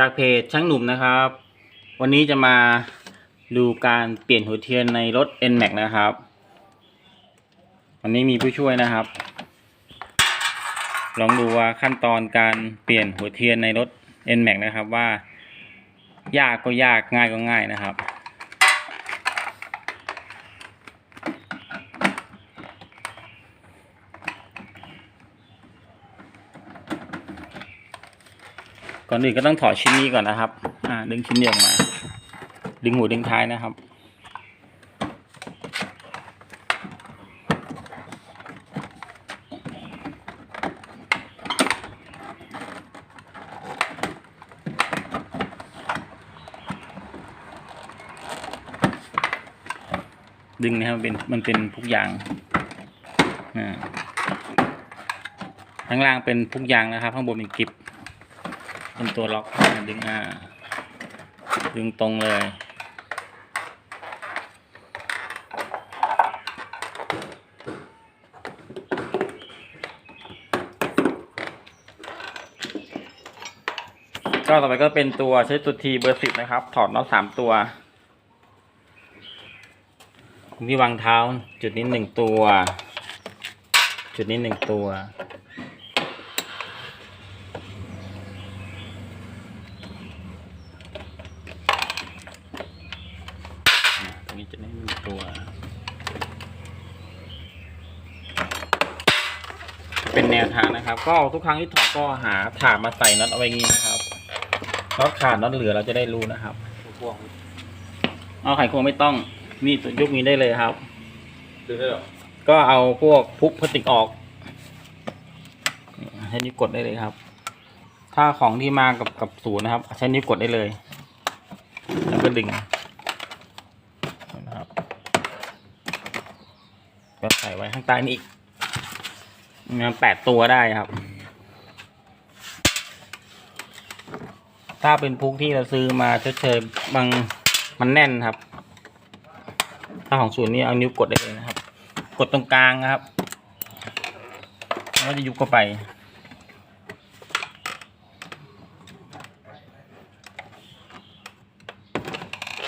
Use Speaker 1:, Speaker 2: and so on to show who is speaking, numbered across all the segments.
Speaker 1: จากเพจช่างหนุ่มนะครับ วันนี้จะมาดูการเปลี่ยนหัวเทียนในรถ NMAX นะครับ วันนี้มีผู้ช่วยนะครับ ลองดูว่าขั้นตอนการเปลี่ยนหัวเทียนในรถ NMAX นะครับว่า ยากก็ยากง่ายก็ง่ายนะครับ ก่อนอื่นก็ต้องถอดชิ้นนี้ก่อนนะครับ อ่า ดึงชิ้นนี้ออกมา ดึงหัวดึงท้ายนะครับ ดึงนะครับเป็นมันเป็นพุกยางอ่าข้างล่างเป็นพุกยางนะครับ ข้างบนเป็นกริป เป็นตัวล็อกดึงอ่าดึงตรงเลย ก็ต่อไปก็เป็นตัวใช้ตัวทีเบอร์สิบนะครับ ถอดน็อตสามตัวที่วางเท้าจุดนี้หนึ่งตัว จุดนี้หนึ่งตัว ตรงนี้จะได้หนึ่งตัว เป็นแนวทางนะครับ ก็ทุกครั้งที่ถอดก็หาถาดมาใส่น็อตเอาไว้งี้นะครับน็อตขาดน็อตเหลือเราจะได้รู้นะครับเอาไขควงไม่ต้องนี่ตัวยกนี้ได้เลยครับ
Speaker 2: ดึงได้หรอ
Speaker 1: ก็เอาพวกพุกพลาสติกออกนี่ใช้นิ้วกดได้เลยครับ ถ้าของที่มากับกับศูนย์นะครับ ใช้นิ้วกดได้เลย แล้วก็ดึงนะครับก็ใส่ไว้ข้างใต้นี่อีกมัน แปดตัวได้ครับ ถ้าเป็นพุกที่เราซื้อมาเฉยๆบางมันแน่นครับ ถ้าของศูนย์นี่เอานิ้วกดได้เลยนะครับ กดตรงกลางนะครับแล้วก็จะยุบเข้าไป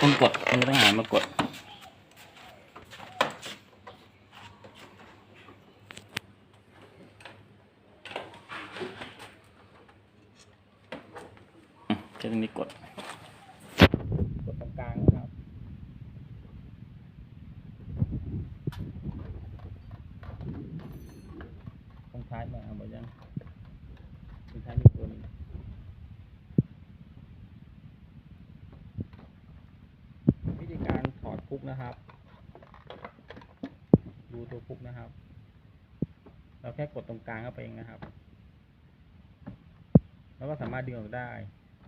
Speaker 1: ต้องกดต้องหามากด จะตรงนี้กด กดตรงกลางนะครับ ตรงท้ายมาเอาหมดยังตรงท้ายมีตัวนึงวิธีการถอดพุกนะครับ ดูตัวพุกนะครับ เราแค่กดตรงกลางเข้าไปเองนะครับ แล้วก็สามารถดึงออกได้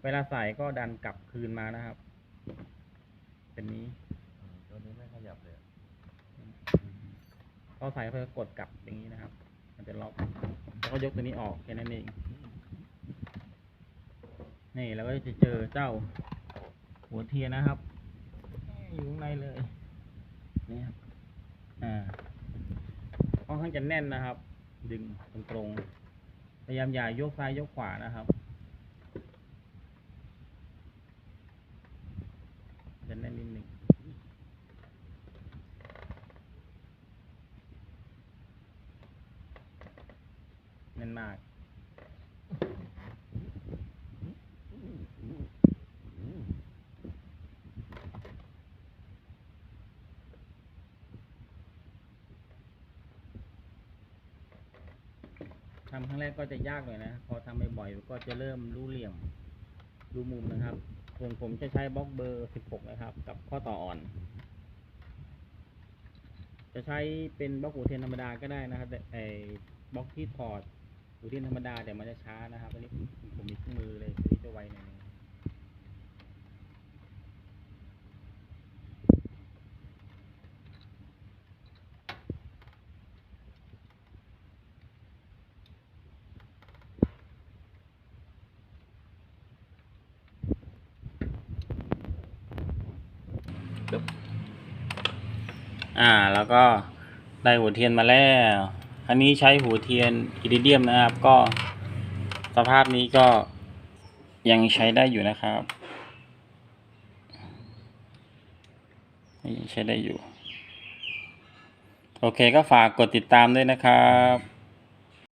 Speaker 1: เวลาใส่ก็ดันกลับคืนมานะครับ เป็นนี้
Speaker 2: ตัวนี้ไม่ขยับเลย
Speaker 1: พอใส่เข้าไปก็กดกลับอย่างนี้นะครับ มันจะล็อกแล้วก็ยกตัวนี้ออกแค่นั้นเองนี่เราก็จะเจอเจ้าหัวเทียนนะครับ อยู่ข้างในเลยนี่ครับอ่าค่อนข้างจะแน่นนะครับ ดึงตรงตรงๆพยายามอย่ายกซ้ายยกขวานะครับ จะ แน่นนิดหนึ่งแน่นมากทำครั้งแรกก็จะยากหน่อยนะ พอทำบ่อยๆก็จะเริ่มรู้เหลี่ยม รู้มุมนะครับ ส่วนผมจะใช้บล็อกเบอร์ 16 นะครับ กับข้อต่ออ่อน จะใช้เป็นบล็อกอูเทนธรรมดาก็ได้นะครับแต่ไอ้บล็อกที่ถอดอูเทนธรรมดาแต่มันจะช้านะครับอันนี้ผมมีเครื่องมือเลยที่จะไวหน่อย อ่า แล้วก็ได้หัวเทียนมาแล้ว อันนี้ใช้หัวเทียนอิริเดียมนะครับ ก็สภาพนี้ก็ยังใช้ได้อยู่นะครับยังใช้ได้อยู่ โอเคก็ฝากกดติดตามด้วยนะครับ